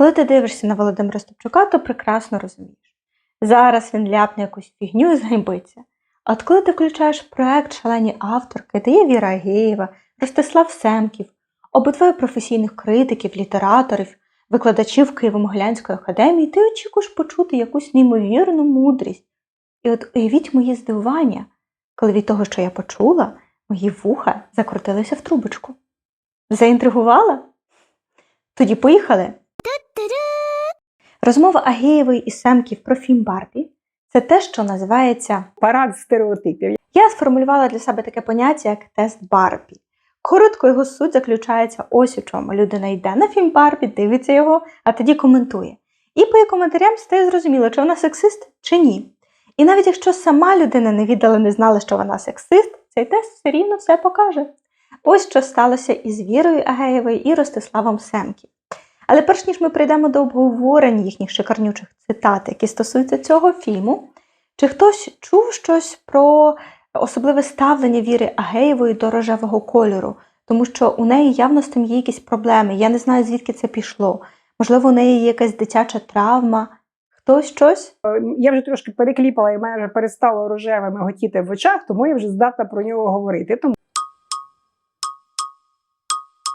коли ти дивишся на Володимира Стопчука, то прекрасно розумієш. Зараз він ляпне якусь фігню і зганьбиться. А от коли ти включаєш проект шалені авторки, де є Віра Агеєва, Ростислав Семків, обидвоє професійних критиків, літераторів, викладачів Києво-Могилянської академії, ти очікуєш почути якусь неймовірну мудрість. І от уявіть моє здивування, коли від того, що я почула, мої вуха закрутилися в трубочку. Заінтригувала? Тоді поїхали. Розмова Агеєвої і Семків про фільм Барбі це те, що називається Парад стереотипів. я сформулювала для себе таке поняття, як тест Барбі. Коротко його суть заключається ось у чому. Людина йде на фільм Барбі, дивиться його, а тоді коментує. І по її коментарям стає зрозуміло, чи вона сексист чи ні. І навіть якщо сама людина не віддала, не знала, що вона сексист, цей тест все рівно все покаже. Ось що сталося із Вірою Агеєвою і Ростиславом Семків. Але перш ніж ми прийдемо до обговорень їхніх шикарнючих цитат, які стосуються цього фільму, чи хтось чув щось про особливе ставлення Віри Агеєвої до рожевого кольору, тому що у неї явно з тим є якісь проблеми. Я не знаю, звідки це пішло. Можливо, у неї є якась дитяча травма. Хтось щось? Я вже трошки перекліпала і мене вже перестало рожевими готіти в очах, тому я вже здатна про нього говорити. Тому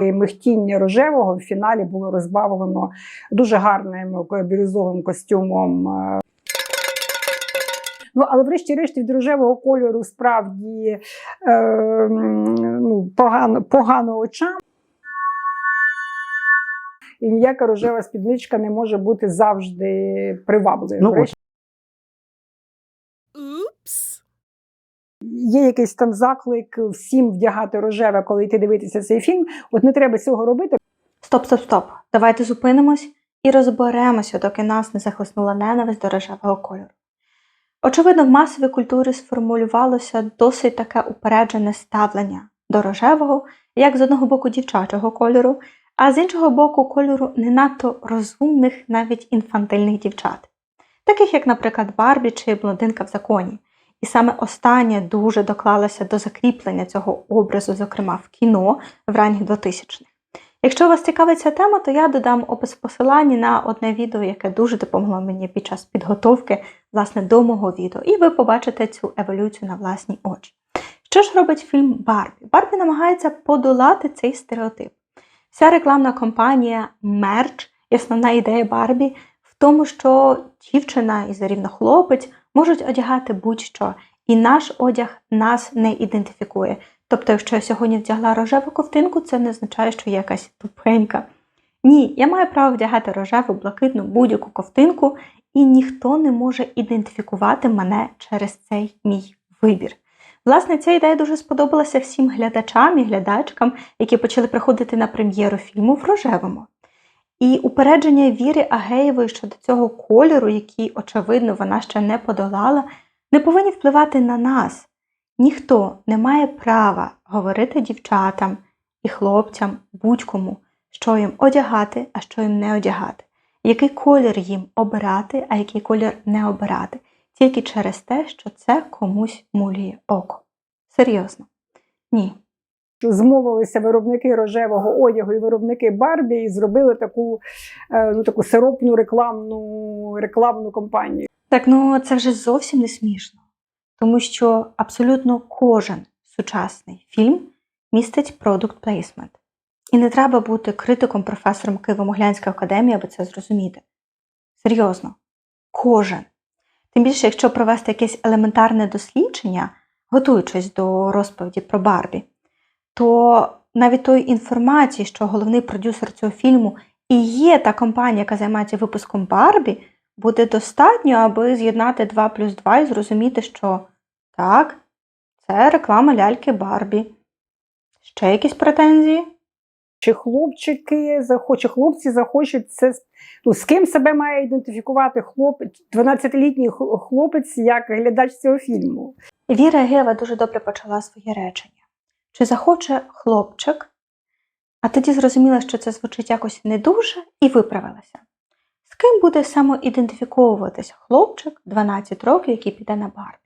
і михтіння рожевого в фіналі було розбавлено дуже гарним бірюзовим костюмом. Ну, але врешті-решт від рожевого кольору справді е, ну, погано, погано очам. І ніяка рожева спідничка не може бути завжди привабливою. Ну, Є якийсь там заклик всім вдягати рожеве, коли йти дивитися цей фільм. От не треба цього робити. Стоп, стоп, стоп. Давайте зупинимось і розберемося, доки нас не захлеснула ненависть до рожевого кольору. Очевидно, в масовій культурі сформулювалося досить таке упереджене ставлення до рожевого, як з одного боку дівчачого кольору, а з іншого боку кольору не надто розумних, навіть інфантильних дівчат, таких як, наприклад, Барбі чи Блондинка в законі. І саме останнє дуже доклалося до закріплення цього образу, зокрема в кіно в ранніх 2000-х. Якщо вас цікавить ця тема, то я додам опис посилання на одне відео, яке дуже допомогло мені під час підготовки власне до мого відео, і ви побачите цю еволюцію на власні очі. Що ж робить фільм Барбі? Барбі намагається подолати цей стереотип. Вся рекламна кампанія мерч і основна ідея Барбі в тому, що дівчина і зарівно хлопець можуть одягати будь-що, і наш одяг нас не ідентифікує. Тобто, якщо я сьогодні вдягла рожеву ковтинку, це не означає, що я якась тупенька. Ні, я маю право вдягати рожеву, блакитну будь-яку ковтинку, і ніхто не може ідентифікувати мене через цей мій вибір. Власне, ця ідея дуже сподобалася всім глядачам і глядачкам, які почали приходити на прем'єру фільму в рожевому. І упередження Віри Агеєвої щодо цього кольору, який, очевидно, вона ще не подолала, не повинні впливати на нас. Ніхто не має права говорити дівчатам і хлопцям будь-кому, що їм одягати, а що їм не одягати, який колір їм обирати, а який колір не обирати, тільки через те, що це комусь мулює око. Серйозно. Ні. Змовилися виробники рожевого одягу і виробники Барбі і зробили таку, е, ну, таку сиропну рекламну, рекламну кампанію. Так, ну це вже зовсім не смішно, тому що абсолютно кожен сучасний фільм містить продукт плейсмент. І не треба бути критиком професором Києво-Моглянської академії, аби це зрозуміти. Серйозно, кожен. Тим більше, якщо провести якесь елементарне дослідження, готуючись до розповіді про Барбі, то навіть тої інформації, що головний продюсер цього фільму і є та компанія, яка займається випуском Барбі, буде достатньо, аби з'єднати 2 плюс 2 і зрозуміти, що так, це реклама ляльки Барбі. Ще якісь претензії? Чи хлопчики захочуть, хлопці захочуть це ну, з ким себе має ідентифікувати хлопець, 12-літній хлопець як глядач цього фільму. Віра Гева дуже добре почала своє речення. Чи захоче хлопчик? А тоді зрозуміла, що це звучить якось не дуже, і виправилася. З ким буде самоідентифіковуватися хлопчик 12 років, який піде на Барбі?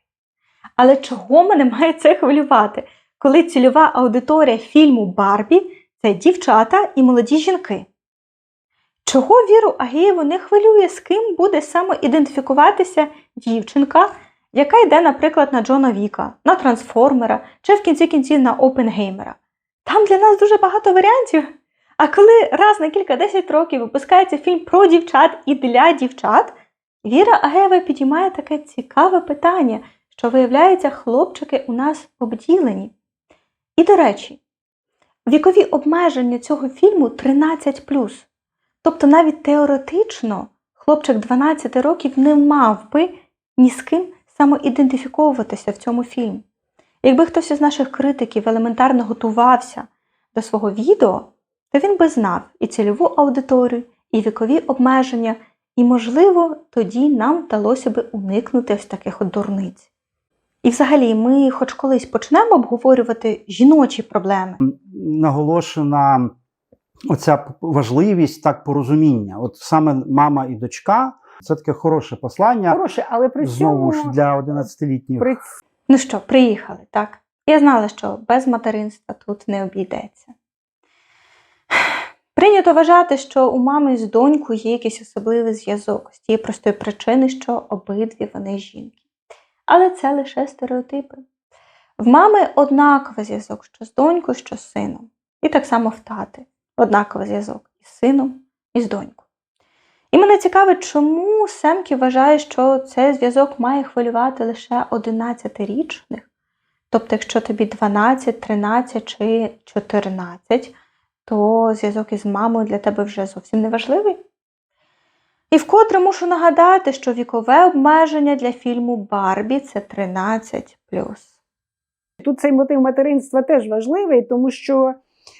Але чого мене має це хвилювати, коли цільова аудиторія фільму Барбі це дівчата і молоді жінки? Чого Віру Агієву не хвилює, з ким буде самоідентифікуватися дівчинка, яка йде, наприклад, на Джона Віка, на Трансформера чи в кінці кінців на Опенгеймера? Там для нас дуже багато варіантів. А коли раз на кілька десять років випускається фільм про дівчат і для дівчат, Віра Агеєва підіймає таке цікаве питання, що виявляється, хлопчики у нас обділені. І до речі, вікові обмеження цього фільму 13 Тобто навіть теоретично хлопчик 12 років не мав би ні з ким самоідентифіковуватися в цьому фільмі. Якби хтось із наших критиків елементарно готувався до свого відео, то він би знав і цільову аудиторію, і вікові обмеження, і, можливо, тоді нам вдалося би уникнути ось таких от дурниць. І взагалі, ми хоч колись почнемо обговорювати жіночі проблеми. наголошена оця важливість так порозуміння. От саме мама і дочка це таке хороше послання. Хороше, але при Знову цьому ж для 11-літніх. при Ну що, приїхали, так? Я знала, що без материнства тут не обійдеться. Прийнято вважати, що у мами з донькою є якийсь особливий зв'язок з тієї простої причини, що обидві вони жінки. Але це лише стереотипи. В мами однаковий зв'язок що з донькою, що з сином. І так само в тати. Однаковий зв'язок із сином і з донькою. І мене цікавить, чому Семкі вважає, що цей зв'язок має хвилювати лише 11-річних. Тобто, якщо тобі 12, 13 чи 14, то зв'язок із мамою для тебе вже зовсім не важливий. І вкотре мушу нагадати, що вікове обмеження для фільму Барбі це 13 Тут цей мотив материнства теж важливий, тому що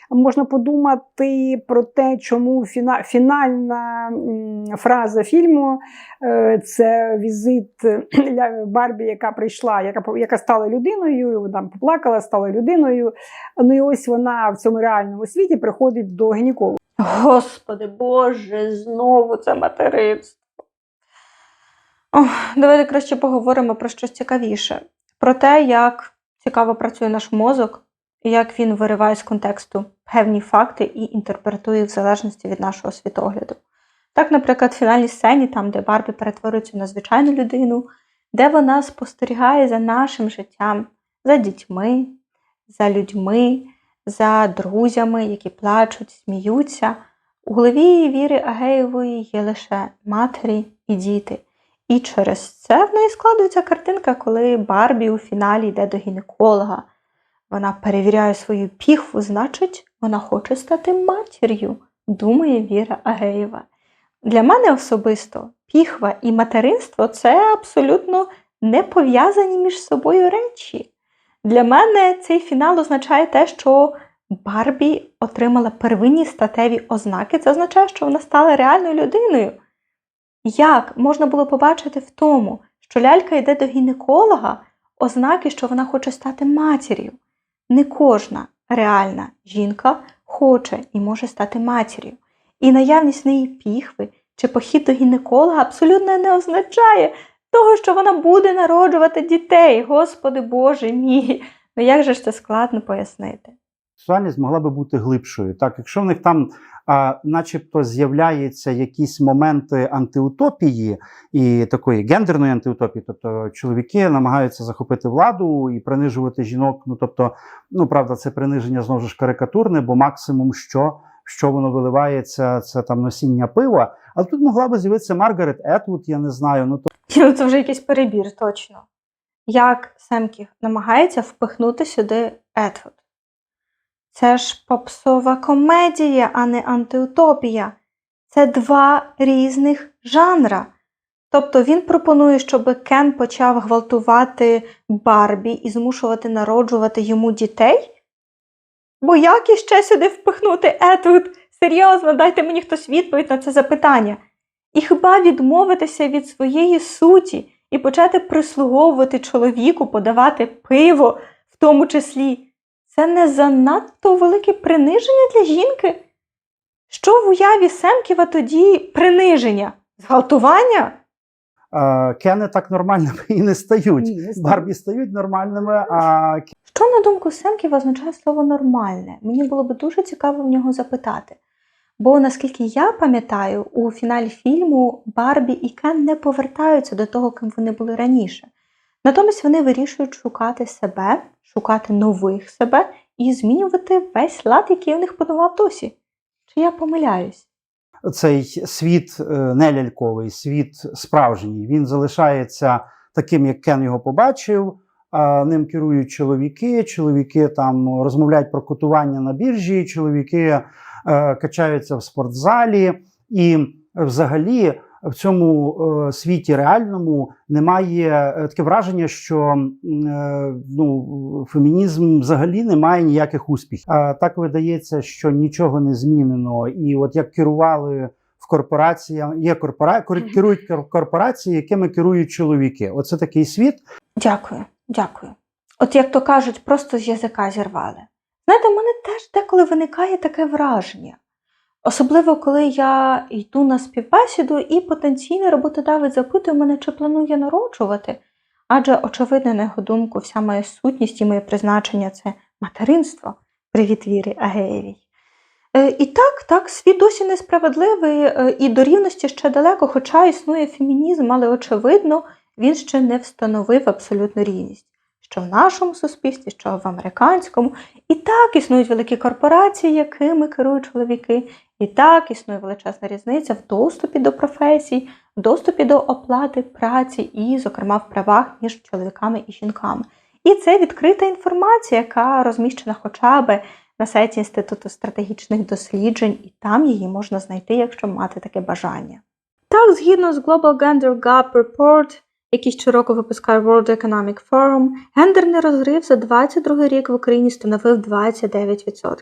можна подумати про те, чому фінальна фраза фільму е, це візит Барбі, яка прийшла, яка, яка стала людиною, вона поплакала, стала людиною. Ну і ось вона в цьому реальному світі приходить до гінеколога. Господи Боже, знову це материнство. Ох, давайте краще поговоримо про щось цікавіше. Про те, як цікаво працює наш мозок, як він вириває з контексту певні факти і інтерпретує в залежності від нашого світогляду. Так, наприклад, в фінальній сцені, там, де Барбі перетворюється на звичайну людину, де вона спостерігає за нашим життям, за дітьми, за людьми, за друзями, які плачуть, сміються. У голові Віри Агеєвої є лише матері і діти. І через це в неї складується картинка, коли Барбі у фіналі йде до гінеколога. Вона перевіряє свою піхву, значить, вона хоче стати матір'ю, думає Віра Агеєва. Для мене особисто піхва і материнство це абсолютно не пов'язані між собою речі. Для мене цей фінал означає те, що Барбі отримала первинні статеві ознаки. Це означає, що вона стала реальною людиною. Як можна було побачити в тому, що лялька йде до гінеколога, ознаки, що вона хоче стати матір'ю? Не кожна реальна жінка хоче і може стати матір'ю. І наявність в неї піхви чи похід до гінеколога абсолютно не означає того, що вона буде народжувати дітей. Господи Боже мій! Ну як же ж це складно пояснити? Сексуальність могла би бути глибшою. Так, якщо в них там, а, начебто, з'являються якісь моменти антиутопії і такої гендерної антиутопії, тобто чоловіки намагаються захопити владу і принижувати жінок. Ну тобто, ну правда, це приниження знову ж карикатурне, бо максимум, що, що воно виливається, це там носіння пива. Але тут могла би з'явитися Маргарет Етвуд, я не знаю. Ну Ну, це вже якийсь перебір, точно. Як Семків намагається впихнути сюди Етвуд. Це ж попсова комедія, а не антиутопія. Це два різних жанра. Тобто він пропонує, щоб Кен почав гвалтувати Барбі і змушувати народжувати йому дітей? Бо як іще сюди впихнути Етвуд? Серйозно, дайте мені хтось відповідь на це запитання. І хіба відмовитися від своєї суті і почати прислуговувати чоловіку, подавати пиво, в тому числі, це не занадто велике приниження для жінки? Що в уяві Семківа тоді приниження? Зґвалтування? а, Кени так нормальними і не стають. Ні, не. Барбі стають нормальними, а Що, на думку Семківа, означає слово нормальне? Мені було би дуже цікаво в нього запитати. Бо наскільки я пам'ятаю, у фіналі фільму Барбі і Кен не повертаються до того, ким вони були раніше. Натомість вони вирішують шукати себе, шукати нових себе і змінювати весь лад, який у них панував досі. Чи я помиляюсь? цей світ е, не ляльковий, світ справжній. Він залишається таким, як Кен його побачив. Ним керують чоловіки. Чоловіки там розмовляють про котування на біржі, чоловіки е, качаються в спортзалі, і взагалі в цьому е, світі реальному немає е, таке враження, що е, ну, фемінізм взагалі не має ніяких успіхів. А так видається, що нічого не змінено. І от як керували в корпораціях, є корпора... керують корпорації, якими керують чоловіки. Оце такий світ. Дякую, дякую. От як то кажуть, просто з язика зірвали. Знаєте, в мене теж деколи виникає таке враження. Особливо, коли я йду на співбесіду і потенційний роботодавець запитує мене, чи планує народжувати. Адже, очевидно, на його думку, вся моя сутність і моє призначення це материнство. Привіт Вірі Агеєвій. Е, І так, так, світ досі несправедливий е, і до рівності ще далеко, хоча існує фемінізм, але очевидно, він ще не встановив абсолютну рівність. Що в нашому суспільстві, що в американському. І так існують великі корпорації, якими керують чоловіки. І так існує величезна різниця в доступі до професій, в доступі до оплати праці і, зокрема, в правах між чоловіками і жінками. І це відкрита інформація, яка розміщена хоча б на сайті Інституту стратегічних досліджень, і там її можна знайти, якщо мати таке бажання. Так, згідно з Global Gender Gap Report, який щороку випускає World Economic Forum, гендерний розрив за 22 рік в Україні становив 29%.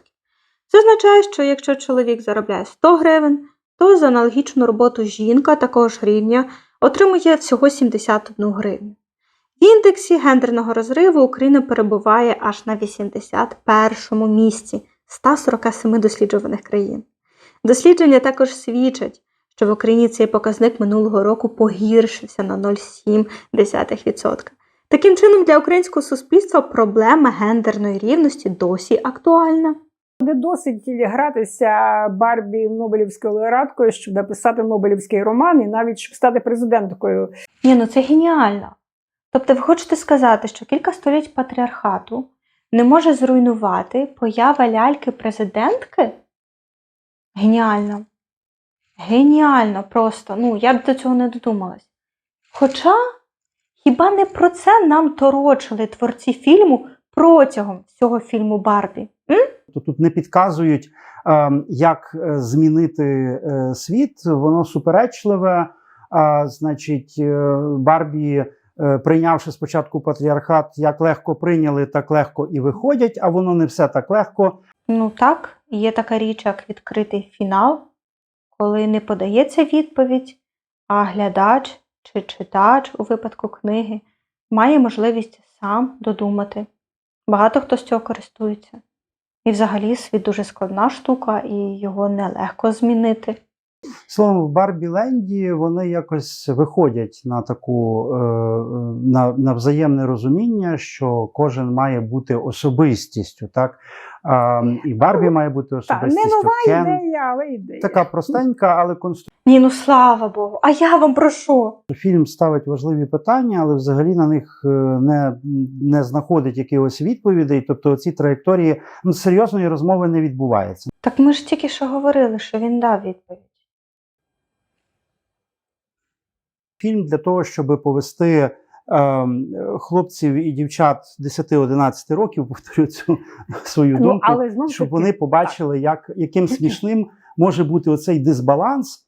Це означає, що якщо чоловік заробляє 100 гривень, то за аналогічну роботу жінка такого ж рівня отримує всього 71 гривню. В індексі гендерного розриву Україна перебуває аж на 81 місці 147 досліджуваних країн. Дослідження також свідчать, що в Україні цей показник минулого року погіршився на 0,7%. Таким чином, для українського суспільства проблема гендерної рівності досі актуальна. Не досить гратися Барбі Нобелівською лауреаткою, щоб написати Нобелівський роман, і навіть щоб стати президенткою. Ні, ну це геніально. Тобто, ви хочете сказати, що кілька століть патріархату не може зруйнувати поява ляльки президентки? Геніально. Геніально просто. Ну, я б до цього не додумалась. Хоча, хіба не про це нам торочили творці фільму протягом всього фільму Барбі? М? Тут не підказують, ем, як е, змінити е, світ. Воно суперечливе. А, значить, е, Барбі, прийнявши спочатку патріархат, як легко прийняли, так легко і виходять, а воно не все так легко. Ну так, є така річ, як відкритий фінал, коли не подається відповідь, а глядач чи читач у випадку книги має можливість сам додумати. Багато хто з цього користується. І взагалі світ дуже складна штука, і його нелегко змінити. Словом, в Барбіленді вони якось виходять на таку е, на, на взаємне розуміння, що кожен має бути особистістю, так? І Барбі має бути Так, не нова Кен ідея, але ідея. така простенька, але конструктивна. Ні, ну слава Богу, а я вам про що? Фільм ставить важливі питання, але взагалі на них е, не, не знаходить якихось відповідей. Тобто, ці траєкторії ну, серйозної розмови не відбувається. Так ми ж тільки що говорили, що він дав відповідь. Фільм для того, щоб повести ем, хлопців і дівчат 10-11 років, повторю цю свою Ну, думку, але знову щоб вони побачили, як, яким смішним може бути оцей дисбаланс.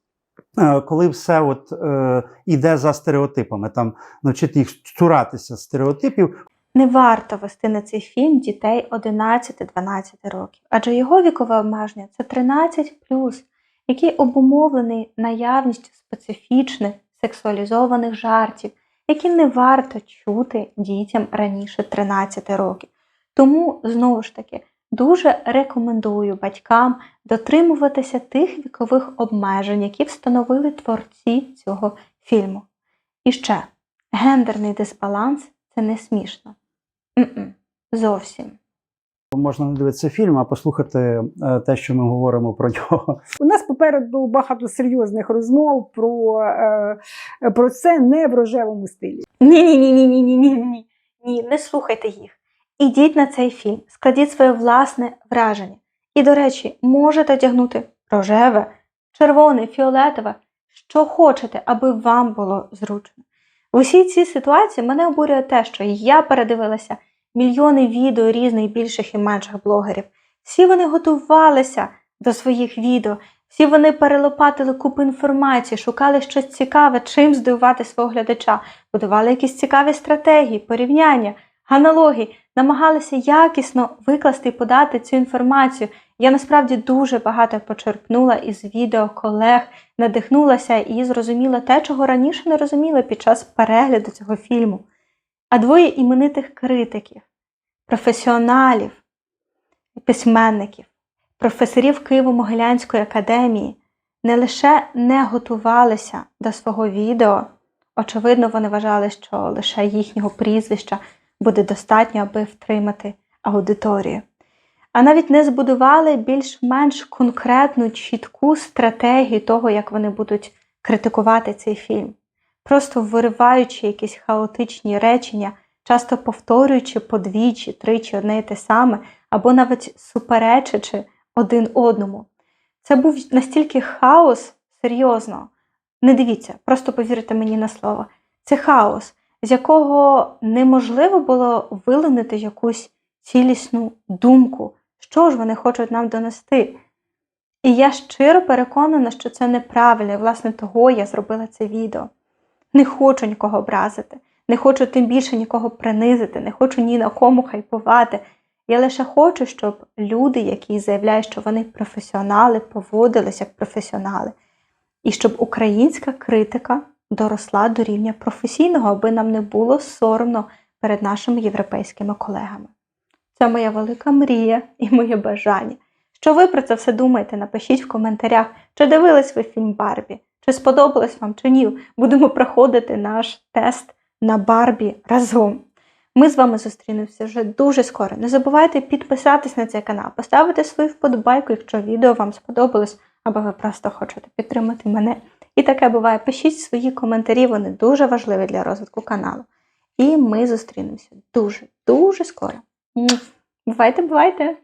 е, Коли все от е, іде за стереотипами, там навчити їх цуратися стереотипів, Не варто вести на цей фільм дітей 11-12 років, адже його вікове обмеження це 13, який обумовлений наявністю специфічних сексуалізованих жартів, які не варто чути дітям раніше 13 років. Тому, знову ж таки, дуже рекомендую батькам дотримуватися тих вікових обмежень, які встановили творці цього фільму. І ще гендерний дисбаланс це не смішно. М-м, зовсім. Можна не дивитися фільм, а послухати е, те, що ми говоримо про нього. У нас попереду багато серйозних розмов про, е, про це не в рожевому стилі. Ні, ні, ні, ні, ні, ні, ні, ні. Ні, не слухайте їх. Ідіть на цей фільм, складіть своє власне враження. І, до речі, можете одягнути рожеве, червоне, фіолетове, що хочете, аби вам було зручно. В усій цій ситуації мене обурює те, що я передивилася мільйони відео різних більших і менших блогерів. Всі вони готувалися до своїх відео, всі вони перелопатили купу інформації, шукали щось цікаве, чим здивувати свого глядача, будували якісь цікаві стратегії, порівняння, аналогії, намагалися якісно викласти і подати цю інформацію. Я насправді дуже багато почерпнула із відео колег, надихнулася і зрозуміла те, чого раніше не розуміла під час перегляду цього фільму. А двоє іменитих критиків, професіоналів, письменників, професорів Києво-Могилянської академії не лише не готувалися до свого відео, очевидно, вони вважали, що лише їхнього прізвища буде достатньо, аби втримати аудиторію, а навіть не збудували більш-менш конкретну, чітку стратегію того, як вони будуть критикувати цей фільм, просто вириваючи якісь хаотичні речення, часто повторюючи подвічі, тричі одне й те саме, або навіть суперечачи один одному. Це був настільки хаос, серйозно. Не дивіться, просто повірте мені на слово. Це хаос, з якого неможливо було вилинути якусь цілісну думку, що ж вони хочуть нам донести. І я щиро переконана, що це неправильно, і власне того я зробила це відео. Не хочу нікого образити, не хочу тим більше нікого принизити, не хочу ні на кому хайпувати. Я лише хочу, щоб люди, які заявляють, що вони професіонали, поводились як професіонали, і щоб українська критика доросла до рівня професійного, аби нам не було соромно перед нашими європейськими колегами. Це моя велика мрія і моє бажання. Що ви про це все думаєте? Напишіть в коментарях, чи дивились ви фільм Барбі, чи сподобалось вам, чи ні. Будемо проходити наш тест на Барбі разом. Ми з вами зустрінемося вже дуже скоро. Не забувайте підписатись на цей канал, поставити свою вподобайку, якщо відео вам сподобалось, або ви просто хочете підтримати мене. І таке буває. Пишіть свої коментарі, вони дуже важливі для розвитку каналу. І ми зустрінемося дуже, дуже скоро. Бувайте, бувайте!